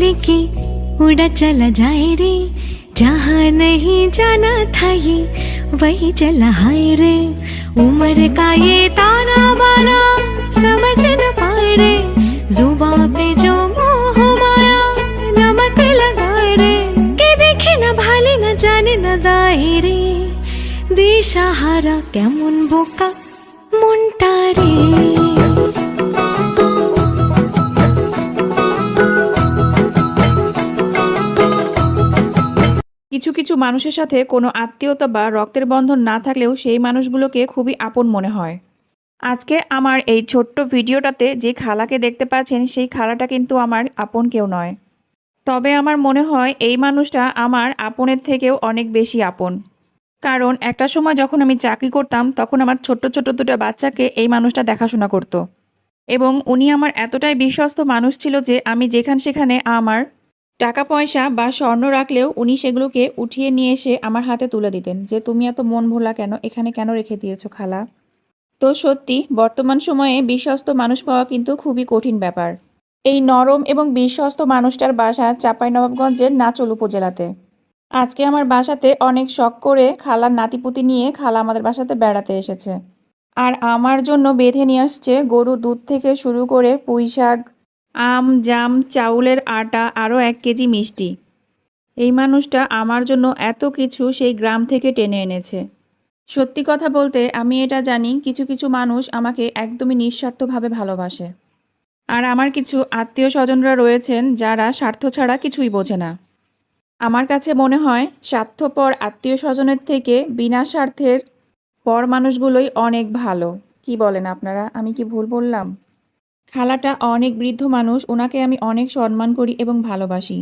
लेके उड़ा चला जाए रे जहाँ नहीं जाना था ये वही चला हाय रे उम्र का ये ताना बाना समझ न पाए रे जुबा पे जो मोह माया नमक लगाए रे के देखे न भाले न जाने न दाए रे দিশাহারা কেমন বোকা কিছু কিছু মানুষের সাথে কোনো আত্মীয়তা বা রক্তের বন্ধন না থাকলেও সেই মানুষগুলোকে খুবই আপন মনে হয়। আজকে আমার এই ছোট্ট ভিডিওটাতে যে খালাকে দেখতে পাচ্ছেন, সেই খালাটা কিন্তু আমার আপন কেউ নয়। তবে আমার মনে হয় এই মানুষটা আমার আপনের থেকেও অনেক বেশি আপন। কারণ একটা সময় যখন আমি চাকরি করতাম, তখন আমার ছোট্ট ছোট্ট দুটো বাচ্চাকে এই মানুষটা দেখাশোনা করতো। এবং উনি আমার এতটাই বিশ্বস্ত মানুষ ছিল যে আমি যেখান সেখানে আমার টাকা পয়সা বা স্বর্ণ রাখলেও উনি সেগুলোকে উঠিয়ে নিয়ে এসে আমার হাতে তুলে দিতেন যে, তুমি এত মন ভোলা কেন? এখানে কেন রেখে দিয়েছ খালা? তো সত্যি, বর্তমান সময়ে বিশ্বস্ত মানুষ পাওয়া কিন্তু খুবই কঠিন ব্যাপার। এই নরম এবং বিশ্বস্ত মানুষটার বাসা চাঁপাইনবাবগঞ্জের নাচল উপজেলাতে। আজকে আমার বাসাতে অনেক শখ করে খালার নাতিপুতি নিয়ে খালা আমাদের বাসাতে বেড়াতে এসেছে। আর আমার জন্য বেঁধে নিয়ে আসছে গরুর দুধ থেকে শুরু করে পুঁই শাক আম, জাম, চাউলের আটা, আরও এক কেজি মিষ্টি। এই মানুষটা আমার জন্য এত কিছু সেই গ্রাম থেকে টেনে এনেছে। সত্যি কথা বলতে আমি এটা জানি, কিছু কিছু মানুষ আমাকে একদমই নিঃস্বার্থভাবে ভালোবাসে। আর আমার কিছু আত্মীয় স্বজনরা রয়েছেন যারা স্বার্থ ছাড়া কিছুই বোঝে না। আমার কাছে মনে হয়, স্বার্থপর আত্মীয় স্বজনের থেকে বিনা স্বার্থের পর মানুষগুলোই অনেক ভালো। কি বলেন আপনারা? আমি কি ভুল বললাম? খালাটা অনেক বৃদ্ধ মানুষ ওনাকে আমি অনেক সম্মান করি এবং ভালোবাসি।